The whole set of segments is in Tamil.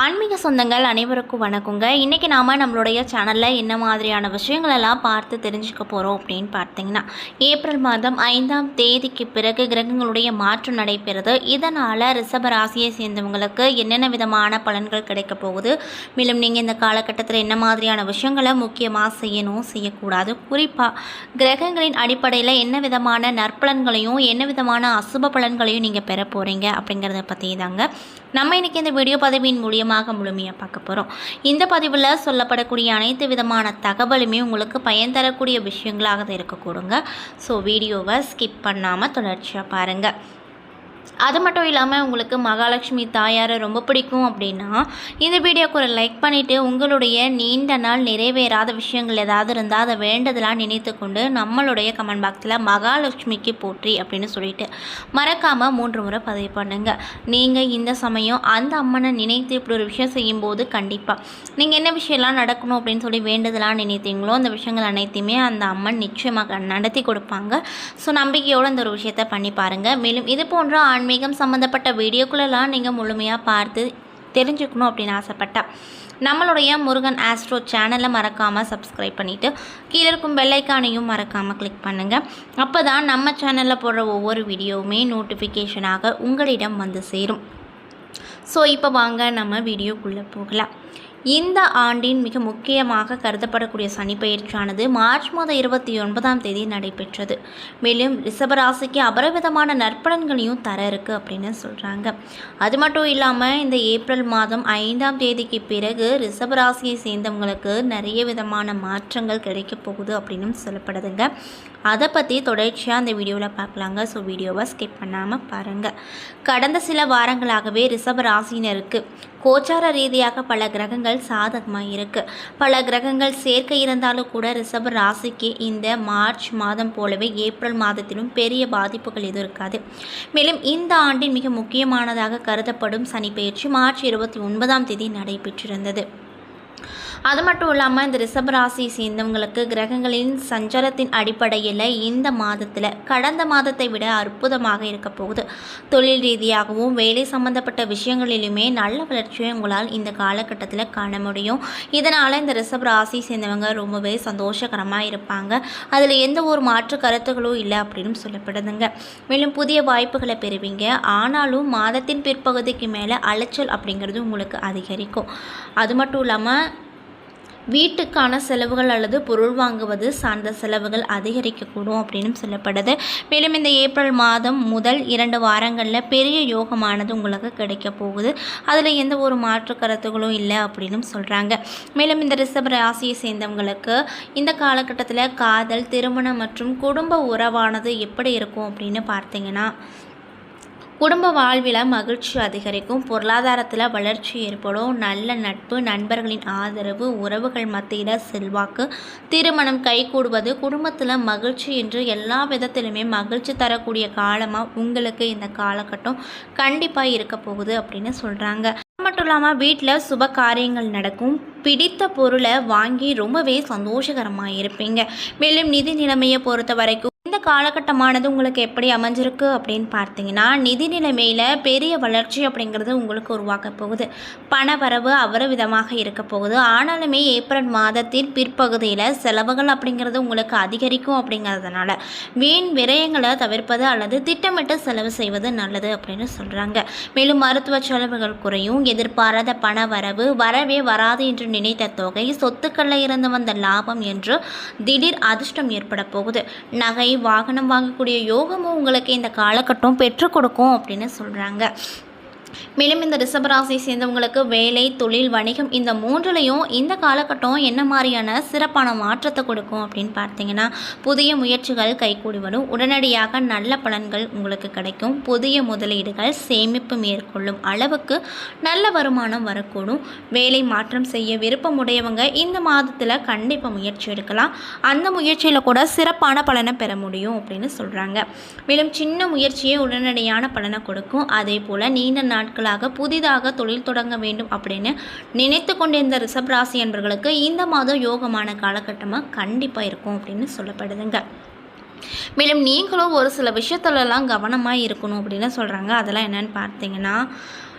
ஆன்மீக சொந்தங்கள் அனைவருக்கும் வணக்கங்க. இன்றைக்கி நாம் நம்மளுடைய சேனலில் என்ன மாதிரியான விஷயங்களெல்லாம் பார்த்து தெரிஞ்சுக்க போகிறோம் அப்படின்னு பார்த்தீங்கன்னா ஏப்ரல் மாதம் ஐந்தாம் தேதிக்கு பிறகு கிரகங்களுடைய மாற்றம் நடைபெறுது. இதனால் ரிஷப ராசியை சேர்ந்தவங்களுக்கு என்னென்ன விதமான பலன்கள் கிடைக்க போகுது? மேலும் நீங்கள் இந்த காலகட்டத்தில் என்ன மாதிரியான விஷயங்களை முக்கியமாக செய்யணும் செய்யக்கூடாது? குறிப்பாக கிரகங்களின் அடிப்படையில் என்ன விதமான நற்பலன்களையும் என்ன விதமான அசுப பலன்களையும் நீங்கள் பெற போகிறீங்க அப்படிங்கிறத பற்றி தாங்க. நம்ம இன்றைக்கி இந்த வீடியோ பதவியின் மூலியம் மூலியமாக முழுமையாக பார்க்க போகிறோம் இந்த பதிவில் சொல்லப்படக்கூடிய அனைத்து விதமான தகவலுமே உங்களுக்கு பயன் தரக்கூடிய விஷயங்களாக தான் இருக்கக்கூடுங்க ஸோ வீடியோவை ஸ்கிப் பண்ணாமல் தொடர்ச்சியாக பாருங்கள் அது மட்டும் இல்லாமல் உங்களுக்கு மகாலட்சுமி தாயாரை ரொம்ப பிடிக்கும் அப்படின்னா இந்த வீடியோக்கு ஒரு லைக் பண்ணிவிட்டு உங்களுடைய நீண்ட நாள் நிறைவேறாத விஷயங்கள் ஏதாவது இருந்தால் அதை வேண்டதெல்லாம் நினைத்து கொண்டு நம்மளுடைய கமெண்ட் பாக்ஸில் மகாலட்சுமிக்கு போற்றி அப்படின்னு சொல்லிட்டு மறக்காமல் மூன்று முறை பதிவு பண்ணுங்கள் நீங்கள் இந்த சமயம் அந்த அம்மனை நினைத்து இப்படி ஒரு விஷயம் செய்யும்போது கண்டிப்பாக நீங்கள் என்ன விஷயம்லாம் நடக்கணும் அப்படின்னு சொல்லி வேண்டதெல்லாம் நினைத்தீங்களோ அந்த விஷயங்கள் அனைத்தையுமே அந்த அம்மன் நிச்சயமாக நடத்தி கொடுப்பாங்க. ஸோ நம்பிக்கையோடு அந்த ஒரு விஷயத்தை பண்ணி பாருங்கள் மேலும் இது போன்ற ஆன்மீகம் சம்மந்தப்பட்ட வீடியோக்குள்ளெல்லாம் நீங்கள் முழுமையாக பார்த்து தெரிஞ்சுக்கணும் அப்படின்னு ஆசைப்பட்டா. நம்மளுடைய முருகன் ஆஸ்ட்ரோ சேனலை மறக்காமல் சப்ஸ்கிரைப் பண்ணிவிட்டு கீழே இருக்கும் பெல்லைக்கானையும் மறக்காமல் கிளிக் பண்ணுங்கள் அப்போ தான் நம்ம சேனலில் போடுற ஒவ்வொரு வீடியோவுமே நோட்டிஃபிகேஷனாக உங்களிடம் வந்து சேரும். ஸோ இப்போ வாங்க நம்ம வீடியோக்குள்ளே போகலாம். இந்த ஆண்டின் மிக முக்கியமாக கருதப்படக்கூடிய சனி பயிற்சியானது மார்ச் மாதம் இருபத்தி ஒன்பதாம் தேதி நடைபெற்றது. மேலும் ரிஷபராசிக்கு அபரவிதமான நற்பலன்களையும் தர இருக்கு அப்படின்னு சொல்கிறாங்க அது மட்டும் இல்லாமல் இந்த ஏப்ரல் மாதம் ஐந்தாம் தேதிக்கு பிறகு ரிஷபராசியை சேர்ந்தவங்களுக்கு நிறைய விதமான மாற்றங்கள் கிடைக்க போகுது அப்படின்னு சொல்லப்படுதுங்க. அதை பற்றி தொடர்ச்சியாக அந்த வீடியோவில் பார்க்கலாங்க ஸோ வீடியோவை ஸ்கிப் பண்ணாமல் பாருங்கள் கடந்த சில வாரங்களாகவே ரிஷபராசினருக்கு கோச்சார ரீதியாக பல கிரகங்கள் சாதகமாக இருக்குது பல கிரகங்கள் சேர்க்கை இருந்தாலும் கூட ரிஷப ராசிக்கு இந்த மார்ச் மாதம் போலவே ஏப்ரல் மாதத்திலும் பெரிய பாதிப்புகள் எதுவும் இருக்காது. மேலும் இந்த ஆண்டின் மிக முக்கியமானதாக கருதப்படும் சனி பயிற்சி மார்ச் இருபத்தி ஒன்பதாம் தேதி நடைபெற்றிருந்தது. அது மட்டும் இல்லாமல் இந்த ரிஷபராசி சேர்ந்தவங்களுக்கு கிரகங்களின் சஞ்சாரத்தின் அடிப்படையில் இந்த மாதத்தில் கடந்த மாதத்தை விட அற்புதமாக இருக்க போகுது. தொழில் ரீதியாகவும் வேலை சம்பந்தப்பட்ட விஷயங்களிலுமே நல்ல வளர்ச்சியை உங்களால் இந்த காலகட்டத்தில் காண முடியும். இதனால் இந்த ரிஷபராசி சேர்ந்தவங்க ரொம்பவே சந்தோஷகரமாக இருப்பாங்க. அதில் எந்த ஒரு மாற்று கருத்துகளும் இல்லை அப்படின்னு சொல்லப்படுதுங்க. மேலும் புதிய வாய்ப்புகளை பெறுவீங்க. ஆனாலும் மாதத்தின் பிற்பகுதிக்கு மேலே அலைச்சல் அப்படிங்கிறது உங்களுக்கு அதிகரிக்கும். அது மட்டும் இல்லாமல் வீட்டுக்கான செலவுகள் அல்லது பொருள் வாங்குவது சார்ந்த செலவுகள் அதிகரிக்கக்கூடும் அப்படின்னு சொல்லப்படுது. மேலும் இந்த ஏப்ரல் மாதம் முதல் இரண்டு வாரங்களில் பெரிய யோகமானது உங்களுக்கு கிடைக்க போகுது. அதில் எந்த ஒரு மாற்று கருத்துகளும் இல்லை அப்படின்னு சொல்கிறாங்க மேலும் இந்த ரிஷப ராசியை சேர்ந்தவங்களுக்கு இந்த காலகட்டத்தில் காதல் திருமணம் மற்றும் குடும்ப உறவானது எப்படி இருக்கும் அப்படின்னு பார்த்தீங்கன்னா குடும்ப வாழ்வில் மகிழ்ச்சி அதிகரிக்கும். பொருளாதாரத்தில் வளர்ச்சி ஏற்படும். நல்ல நட்பு நண்பர்களின் ஆதரவு உறவுகள் மத்தியில் செல்வாக்கு திருமணம் கைகூடுவது குடும்பத்தில் மகிழ்ச்சி என்று எல்லா விதத்திலுமே மகிழ்ச்சி தரக்கூடிய காலமாக உங்களுக்கு இந்த காலகட்டம் கண்டிப்பாக இருக்க போகுது அப்படின்னு சொல்கிறாங்க மட்டும் இல்லாமல் வீட்டில் சுப காரியங்கள் நடக்கும். பிடித்த பொருளை வாங்கி ரொம்பவே சந்தோஷகரமாக இருப்பீங்க. மேலும் நிதி நிலைமையை பொறுத்த வரைக்கும் இந்த காலகட்டமானது உங்களுக்கு எப்படி அமைஞ்சிருக்கு அப்படின்னு பார்த்தீங்கன்னா நிதி நிலைமையில் பெரிய வளர்ச்சி அப்படிங்கிறது உங்களுக்கு உருவாக்க போகுது. பண வரவு விதமாக இருக்க போகுது. ஆனாலுமே ஏப்ரல் மாதத்தின் பிற்பகுதியில் செலவுகள் அப்படிங்கிறது உங்களுக்கு அதிகரிக்கும் அப்படிங்கிறதுனால வீண் விரயங்களை தவிர்ப்பது அல்லது திட்டமிட்டு செலவு செய்வது நல்லது அப்படின்னு சொல்கிறாங்க மேலும் மருத்துவ செலவுகள் குறையும். எதிர்பாராத பண வரவு வரவே வராது என்று நினைத்த தொகை சொத்துக்களில் இருந்து வந்த லாபம் என்று திடீர் அதிர்ஷ்டம் ஏற்பட போகுது. நகை வாகனம் வாங்கக்கூடிய யோகமும் உங்களுக்கு இந்த காலகட்டம் பெற்றுக் கொடுக்கும் அப்படின்னு சொல்கிறாங்க மேலும் இந்த ரிஷபராசியை சேர்ந்தவங்களுக்கு வேலை தொழில் வணிகம் இந்த மூன்றுலையும் இந்த காலகட்டம் என்ன மாதிரியான சிறப்பான மாற்றத்தை கொடுக்கும் அப்படின்னு பார்த்தீங்கன்னா புதிய முயற்சிகள் கைகூடி வரும். உடனடியாக நல்ல பலன்கள் உங்களுக்கு கிடைக்கும். புதிய முதலீடுகள் சேமிப்பு மேற்கொள்ளும் அளவுக்கு நல்ல வருமானம் வரக்கூடும். வேலை மாற்றம் செய்ய விருப்பம் உடையவங்க இந்த மாதத்தில் கண்டிப்பாக முயற்சி எடுக்கலாம். அந்த முயற்சியில் கூட சிறப்பான பலனை பெற முடியும் அப்படின்னு சொல்கிறாங்க மேலும் சின்ன முயற்சியே உடனடியான பலனை கொடுக்கும். அதே போல் நீண்ட நாள் நாட்களாக புதிதாக தொழில் தொடங்க வேண்டும் அப்படின்னு நினைத்து கொண்டிருந்த ரிஷப் ராசி என்பவர்களுக்கு இந்த மாதம் யோகமான காலகட்டமாக கண்டிப்பாக இருக்கும் அப்படின்னு சொல்லப்படுதுங்க. மேலும் நீங்களும் ஒரு சில விஷயத்துலலாம் கவனமாக இருக்கணும் அப்படின்னு சொல்கிறாங்க அதெல்லாம் என்னென்னு பார்த்தீங்கன்னா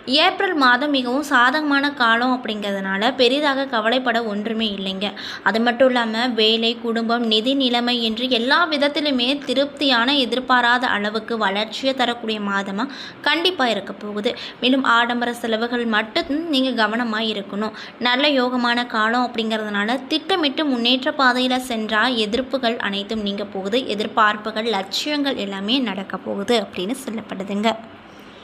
ஏப்ரல் மாதம் மிகவும் சாதகமான காலம் அப்படிங்கிறதுனால பெரிதாக கவலைப்பட ஒன்றுமே இல்லைங்க. அது மட்டும் இல்லாமல் வேலை குடும்பம் நிதி நிலைமை என்று எல்லா விதத்திலுமே திருப்தியான எதிர்பாராத அளவுக்கு வளர்ச்சியை தரக்கூடிய மாதமாக கண்டிப்பாக இருக்க போகுது. மேலும் ஆடம்பர செலவுகள் மட்டும் நீங்கள் கவனமாக இருக்கணும். நல்ல யோகமான காலம் அப்படிங்கிறதுனால திட்டமிட்டு முன்னேற்ற பாதையில் சென்றால் எதிர்ப்புகள் அனைத்தும் நீங்கள் போகுது. எதிர்பார்ப்புகள் லட்சியங்கள் எல்லாமே நடக்க போகுது அப்படின்னு சொல்லப்படுதுங்க.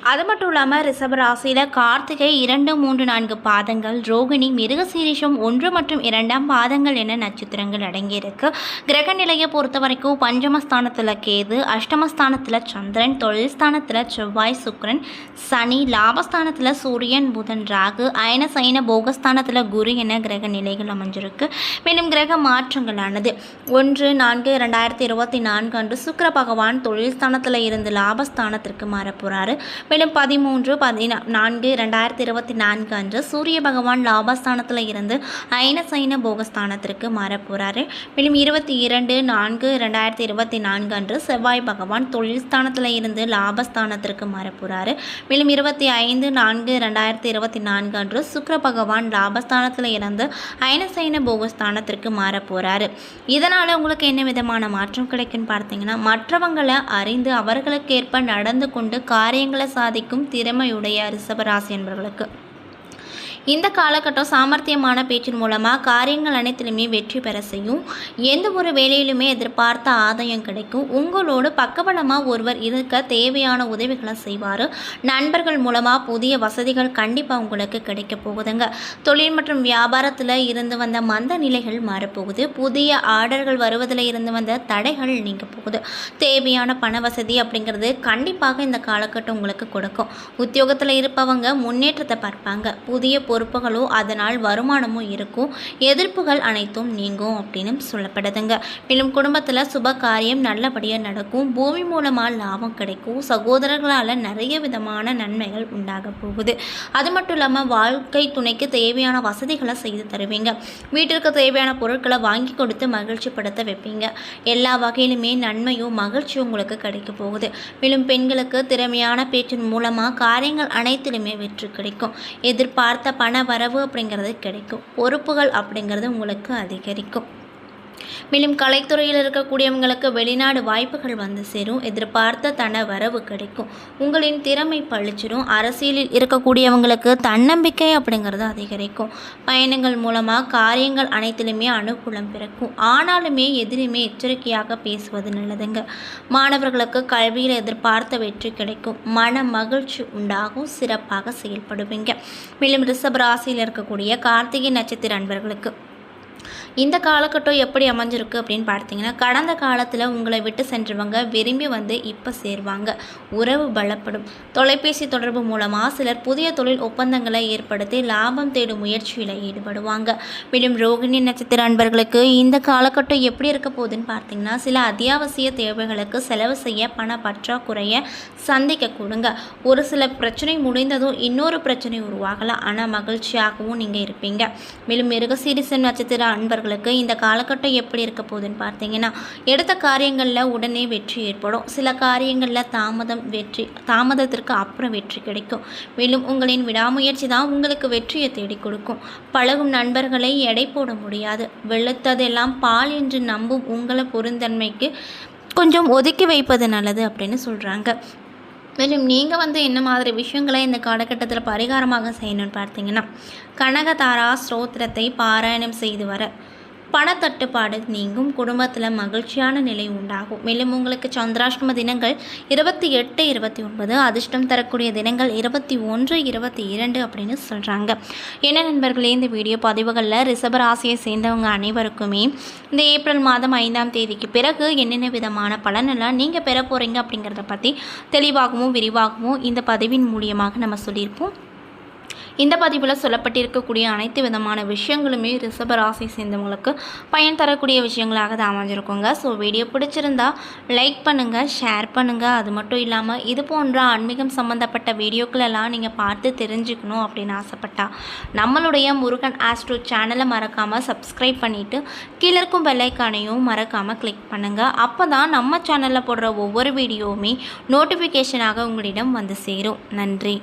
அது மட்டும் இல்லாமல் ரிஷப ராசியில் கார்த்திகை இரண்டு மூன்று நான்கு பாதங்கள் ரோகிணி மிருகசீரிஷம் ஒன்று மற்றும் இரண்டாம் பாதங்கள் என நட்சத்திரங்கள் அடங்கியிருக்கு. கிரக நிலையை பொறுத்த வரைக்கும் பஞ்சமஸ்தானத்தில் கேது அஷ்டமஸ்தானத்தில் சந்திரன் தொழில் ஸ்தானத்தில் செவ்வாய் சுக்ரன் சனி லாபஸ்தானத்தில் சூரியன் புதன் ராகு அயன சைன போகஸ்தானத்தில் குரு என கிரக நிலைகள் அமைஞ்சிருக்கு. மேலும் கிரக மாற்றங்களானது. ஒன்று நான்கு ரெண்டாயிரத்தி இருபத்தி நான்கு அன்று சுக்கர பகவான் தொழில் ஸ்தானத்தில் இருந்து லாபஸ்தானத்திற்கு மாறப் போகிறாரு மேலும் பதிமூன்று பதினா நான்கு ரெண்டாயிரத்தி இருபத்தி நான்கு அன்று சூரிய பகவான் லாபஸ்தானத்தில் இருந்து ஐன சைன போகஸ்தானத்திற்கு மாறப் போகிறாரு மேலும் இருபத்தி இரண்டு நான்கு ரெண்டாயிரத்தி இருபத்தி நான்கு அன்று செவ்வாய் பகவான் தொழில் ஸ்தானத்தில் இருந்து லாபஸ்தானத்திற்கு மாறப்போகிறாரு மேலும் இருபத்தி ஐந்து நான்கு ரெண்டாயிரத்தி இருபத்தி நான்கு அன்று சுக்கர பகவான் லாபஸ்தானத்தில் இருந்து ஐனசைன போகஸ்தானத்திற்கு மாறப் போகிறாரு இதனால் உங்களுக்கு என்ன விதமான மாற்றம் கிடைக்குன்னு பார்த்தீங்கன்னா மற்றவங்களை அறிந்து அவர்களுக்கேற்ப நடந்து கொண்டு காரியங்களை சாதிக்கும் திறமையுடைய ரிஷபராசி என்பவர்களுக்கு இந்த காலகட்டம் சாமர்த்தியமான பேச்சின் மூலமாக காரியங்கள் அனைத்திலுமே வெற்றி பெற செய்யும். எந்த ஒரு வேலையிலுமே எதிர்பார்த்த ஆதாயம் கிடைக்கும். உங்களோடு பக்கபலமாக ஒருவர் இருக்க தேவையான உதவிகளை செய்வார். நண்பர்கள் மூலமாக புதிய வசதிகள் கண்டிப்பாக உங்களுக்கு கிடைக்க போகுதுங்க. தொழில் மற்றும் வியாபாரத்தில் இருந்து வந்த மந்த நிலைகள் மாறப்போகுது. புதிய ஆர்டர்கள் வருவதில் இருந்து வந்த தடைகள் நீங்க போகுது. தேவையான பண வசதி அப்படிங்கிறது கண்டிப்பாக இந்த காலகட்டம் உங்களுக்கு கொடுக்கும். உத்தியோகத்தில் இருப்பவங்க முன்னேற்றத்தை பார்ப்பாங்க. புதிய பொறுப்புகளோ அதனால் வருமானமும் இருக்கும். எதிர்ப்புகள் அனைத்தும் நீங்கும் அப்படின்னு சொல்லப்படுதுங்க. மேலும் குடும்பத்தில் சுப காரியம் நல்லபடியாக நடக்கும். பூமி மூலமாக லாபம் கிடைக்கும். சகோதரர்களால் நிறைய விதமான நன்மைகள் உண்டாக போகுது. அது மட்டும் இல்லாமல் வாழ்க்கை துணைக்கு தேவையான வசதிகளை செய்து தருவீங்க. வீட்டிற்கு தேவையான பொருட்களை வாங்கி கொடுத்து மகிழ்ச்சிப்படுத்த வைப்பீங்க. எல்லா வகையிலுமே நன்மையும் மகிழ்ச்சியும் உங்களுக்கு கிடைக்க போகுது. மேலும் பெண்களுக்கு திறமையான பேச்சின் மூலமாக காரியங்கள் அனைத்திலுமே வெற்றி கிடைக்கும். எதிர்பார்த்த பண வரவு அப்படிங்கிறது கிடைக்கும். பொறுப்புகள் அப்படிங்கிறது உங்களுக்கு அதிகரிக்கும். மேலும் கலைத்துறையில் இருக்கக்கூடியவங்களுக்கு வெளிநாடு வாய்ப்புகள் வந்து சேரும். எதிர்பார்த்த தன வரவு கிடைக்கும். உங்களின் திறமை பழிச்சிடும். அரசியலில் இருக்கக்கூடியவங்களுக்கு தன்னம்பிக்கை அப்படிங்கிறது அதிகரிக்கும். பயணங்கள் மூலமாக காரியங்கள் அனைத்திலுமே அனுகூலம் பிறக்கும். ஆனாலுமே எதிலுமே எச்சரிக்கையாக பேசுவது நல்லதுங்க. மாணவர்களுக்கு கல்வியில் எதிர்பார்த்த வெற்றி கிடைக்கும். மன மகிழ்ச்சி உண்டாகும். சிறப்பாக செயல்படுவீங்க. மேலும் ரிஷப ராசியில் இருக்கக்கூடிய கார்த்திகை நட்சத்திர அன்பர்களுக்கு இந்த காலகட்டம் எப்படி அமைஞ்சிருக்கு அப்படின்னு பார்த்தீங்கன்னா கடந்த காலத்தில் உங்களை விட்டு சென்றவங்க விரும்பி வந்து இப்போ சேர்வாங்க. உறவு பலப்படும். தொலைபேசி தொடர்பு மூலமாக சிலர் புதிய தொழில் ஒப்பந்தங்களை ஏற்படுத்தி லாபம் தேடும் முயற்சியில் ஈடுபடுவாங்க. மேலும் ரோகிணி நட்சத்திர அன்பர்களுக்கு இந்த காலகட்டம் எப்படி இருக்க போகுதுன்னு பார்த்தீங்கன்னா சில அத்தியாவசிய தேவைகளுக்கு செலவு செய்ய பண பற்றாக்குறையை சந்திக்க கொடுங்க. ஒரு சில பிரச்சனை முடிந்ததும் இன்னொரு பிரச்சனை உருவாகலாம். ஆனால் மகிழ்ச்சியாகவும் நீங்கள் இருப்பீங்க. மேலும் மிருகசீரிசன் நட்சத்திர அன்பர்கள் அன்பர்களுக்கு இந்த காலகட்டம் எப்படி இருக்க போகுதுன்னு பார்த்தீங்கன்னா எடுத்த காரியங்களில் உடனே வெற்றி ஏற்படும். சில காரியங்களில் தாமதம் வெற்றி தாமதத்திற்கு அப்புறம் வெற்றி கிடைக்கும். மேலும் உங்களின் விடாமுயற்சி தான் உங்களுக்கு வெற்றியை தேடி கொடுக்கும். பழகும் நண்பர்களை எடை போட முடியாது. வெளுத்ததெல்லாம் பால் என்று நம்பும் உங்களை பொருந்தன்மைக்கு கொஞ்சம் ஒதுக்கி வைப்பது நல்லது அப்படின்னு சொல்கிறாங்க மேலும் நீங்கள் வந்து என்ன மாதிரி விஷயங்களை இந்த காலகட்டத்தில் பரிகாரமாக செய்யணும்னு பார்த்தீங்கன்னா கனகதாரா ஸ்ரோத்திரத்தை பாராயணம் செய்து வர பணத்தட்டுப்பாடு நீங்கும். குடும்பத்தில் மகிழ்ச்சியான நிலை உண்டாகும். மேலும் உங்களுக்கு சந்திராஷ்டம தினங்கள் இருபத்தி எட்டு இருபத்தி ஒன்பது அதிர்ஷ்டம் தரக்கூடிய தினங்கள் இருபத்தி ஒன்று இருபத்தி இரண்டு அப்படின்னு சொல்கிறாங்க என்ன நண்பர்களே இந்த வீடியோ பதிவுகளில் ரிஷபராசியை சேர்ந்தவங்க அனைவருக்குமே இந்த ஏப்ரல் மாதம் ஐந்தாம் தேதிக்கு பிறகு என்னென்ன விதமான பலனெல்லாம் நீங்கள் பெற போகிறீங்க அப்படிங்கிறத பற்றி தெளிவாகவும் விரிவாகவும் இந்த பதிவின் மூலியமாக நம்ம சொல்லியிருப்போம். இந்த பதிவில் சொல்லப்பட்டிருக்கக்கூடிய அனைத்து விதமான விஷயங்களுமே ரிஷப ராசி சேர்ந்தவங்களுக்கு பயன் தரக்கூடிய விஷயங்களாக தான் அமைஞ்சிருக்குங்க. ஸோ வீடியோ பிடிச்சிருந்தா லைக் பண்ணுங்கள் ஷேர் பண்ணுங்கள் அது மட்டும் இல்லாமல் இது போன்ற ஆன்மீகம் சம்மந்தப்பட்ட வீடியோக்களெல்லாம் நீங்கள் பார்த்து தெரிஞ்சுக்கணும் அப்படின்னு ஆசைப்பட்டா நம்மளுடைய முருகன் ஆஸ்ட்ரோ சேனலை மறக்காமல் சப்ஸ்கிரைப் பண்ணிவிட்டு கீழே இருக்கும் பெல்லைக்கானையும் மறக்காமல் கிளிக் பண்ணுங்கள் அப்போ தான் நம்ம சேனலில் போடுற ஒவ்வொரு வீடியோவுமே நோட்டிஃபிகேஷனாக உங்களிடம் வந்து சேரும். நன்றி.